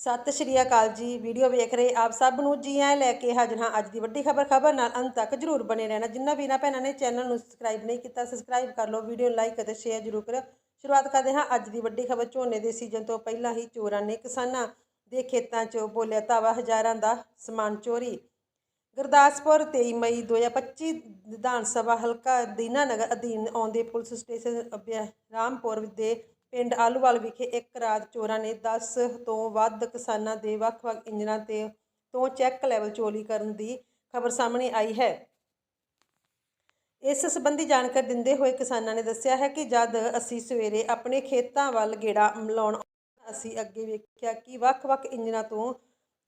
ਸਤਿ ਸ਼੍ਰੀ ਅਕਾਲ ਜੀ। ਵੀਡੀਓ ਵੇਖ ਰਹੇ ਆਪ ਸਭ ਨੂੰ ਜੀ ਆਇਆਂ ਲੈ ਕੇ ਹਾਜ਼ਰ ਹਾਂ ਅੱਜ ਦੀ ਵੱਡੀ ਖਬਰ। ਖਬਰ ਨਾਲ ਅੰਤ ਤੱਕ ਜਰੂਰ ਬਣੇ ਰਹਿਣਾ। ਜਿੰਨਾ ਵੀ ਵੀਰਾਂ ਭੈਣਾਂ ਨੇ ਚੈਨਲ ਨੂੰ ਸਬਸਕ੍ਰਾਈਬ ਨਹੀਂ ਕੀਤਾ ਸਬਸਕ੍ਰਾਈਬ ਕਰ ਲਓ, ਵੀਡੀਓ ਨੂੰ ਲਾਈਕ ਅਤੇ ਸ਼ੇਅਰ ਜਰੂਰ ਕਰੋ ਸ਼ੁਰੂਆਤ ਕਰਦੇ ਹਾਂ ਅੱਜ ਦੀ ਵੱਡੀ ਖਬਰ। ਝੋਨੇ ਦੇ ਸੀਜ਼ਨ ਤੋਂ ਪਹਿਲਾਂ ਹੀ ਚੋਰਾਂ ਨੇ ਕਿਸਾਨਾਂ ਦੇ ਖੇਤਾਂ 'ਚ ਬੋਲਿਆ ਧਾਵਾ। ਹਜ਼ਾਰਾਂ ਦਾ ਸਮਾਨ ਚੋਰੀ। ਗੁਰਦਾਸਪੁਰ 23 ਮਈ 2025 ਵਿਧਾਨ ਸਭਾ ਹਲਕਾ ਦੀਨਾਨਗਰ ਅਧੀਨ ਆਉਂਦੇ ਪੁਲਿਸ ਸਟੇਸ਼ਨ ਰਾਮਪੁਰ ਦੇ ਪਿੰਡ ਆਲੂਵਾਲ ਵਿਖੇ ਇੱਕ ਰਾਤ ਚੋਰਾਂ ਨੇ 10 ਤੋਂ ਵੱਧ ਕਿਸਾਨਾਂ ਦੇ ਵੱਖ-ਵੱਖ ਇੰਜਨਾਂ ਤੇ ਤੋਂ ਚੈੱਕ ਲੈਵਲ ਚੋਰੀ ਕਰਨ ਦੀ ਖਬਰ ਸਾਹਮਣੇ ਆਈ ਹੈ। ਇਸ ਸੰਬੰਧੀ ਜਾਣਕਾਰੀ ਦਿੰਦੇ ਹੋਏ ਕਿਸਾਨਾਂ ਨੇ ਦੱਸਿਆ ਹੈ ਕਿ ਜਦ ਅਸੀਂ ਸਵੇਰੇ ਆਪਣੇ ਖੇਤਾਂ ਵੱਲ ਗੇੜਾ ਲਾਉਣ ਅਸੀਂ ਅੱਗੇ ਵੇਖਿਆ ਕਿ ਵੱਖ-ਵੱਖ ਇੰਜਨਾਂ ਤੋਂ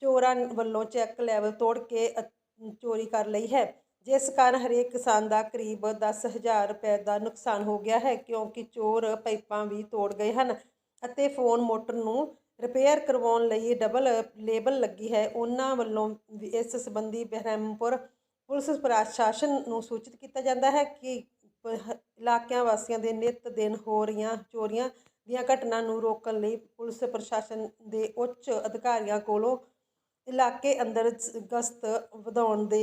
ਚੋਰਾਂ ਵੱਲੋਂ ਚੈੱਕ ਲੈਵਲ ਤੋੜ ਕੇ ਅ- ਚੋਰੀ ਕਰ ਲਈ ਹੈ। ਜਿਸ ਕਾਰਨ ਹਰੇਕ ਕਿਸਾਨ ਦਾ ਕਰੀਬ 10000 ਰੁਪਏ ਦਾ ਨੁਕਸਾਨ ਹੋ ਗਿਆ ਹੈ, ਕਿਉਂਕਿ ਚੋਰ ਪਾਈਪਾਂ ਵੀ ਤੋੜ ਗਏ ਹਨ ਅਤੇ ਫੋਨ ਮੋਟਰ ਨੂੰ ਰਿਪੇਅਰ ਕਰਵਾਉਣ ਲਈ ਡਬਲ ਲੇਬਲ ਲੱਗੀ ਹੈ। ਉਹਨਾਂ ਵੱਲੋਂ ਵੀ ਇਸ ਸੰਬੰਧੀ ਬਹਿਰਮਪੁਰ ਪੁਲਿਸ ਪ੍ਰਸ਼ਾਸਨ ਨੂੰ ਸੂਚਿਤ ਕੀਤਾ ਜਾਂਦਾ ਹੈ ਕਿ ਇਲਾਕਿਆਂ ਵਾਸੀਆਂ ਦੇ ਨਿਤ ਦਿਨ ਹੋ ਰਹੀਆਂ ਚੋਰੀਆਂ ਦੀਆਂ ਘਟਨਾ ਨੂੰ ਰੋਕਣ ਲਈ ਪੁਲਿਸ ਪ੍ਰਸ਼ਾਸਨ ਦੇ ਉੱਚ ਅਧਿਕਾਰੀਆਂ ਕੋਲੋਂ ਇਲਾਕੇ ਅੰਦਰ ਗਸ਼ਤ ਵਧਾਉਣ ਦੇ